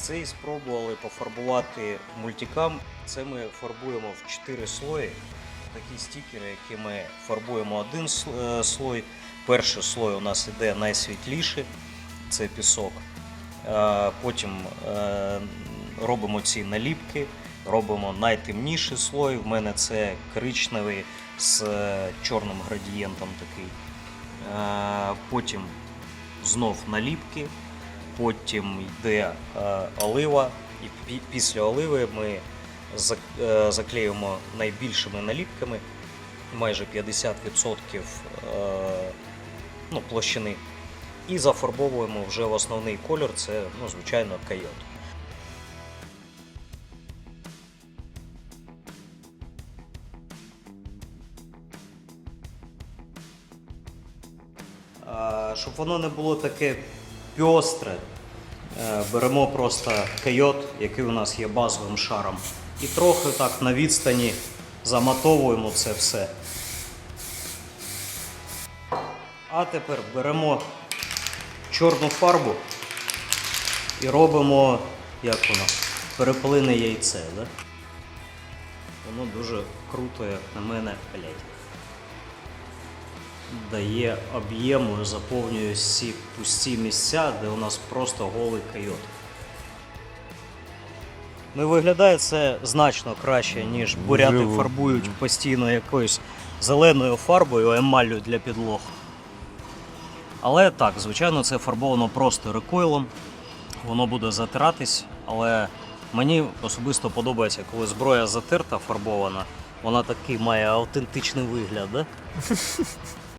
Цей спробували пофарбувати мультикам. Це ми фарбуємо в 4 слої. Такі стікери, які ми фарбуємо один е, слой. Перший слой у нас іде найсвітліший, це пісок. Е, Потім е, робимо ці наліпки, робимо найтемніший слой. В мене це коричневий з чорним градієнтом такий. Потім знов наліпки, потім йде е, олива, і після оливи ми е, заклеюємо найбільшими наліпками, майже 50% е, ну, площини. І зафарбовуємо вже в основний кольор, це, ну, звичайно, койот. Щоб воно не було таке пьостре, е, беремо просто койот, який у нас є базовим шаром, і трохи так на відстані заматовуємо це все. А тепер беремо чорну фарбу і робимо, як воно, перепелине яйце. Да? Воно дуже круто, як на мене, блядь дає об'єму, заповнює всі пусті місця, де у нас просто голий койот. Ну і виглядає це значно краще, ніж буряти Живо. фарбують постійно якоюсь зеленою фарбою, емаллю для підлог. Але так, звичайно, це фарбовано просто рекойлом. Воно буде затиратись, але мені особисто подобається, коли зброя затерта, фарбована, вона такий має автентичний вигляд. Да?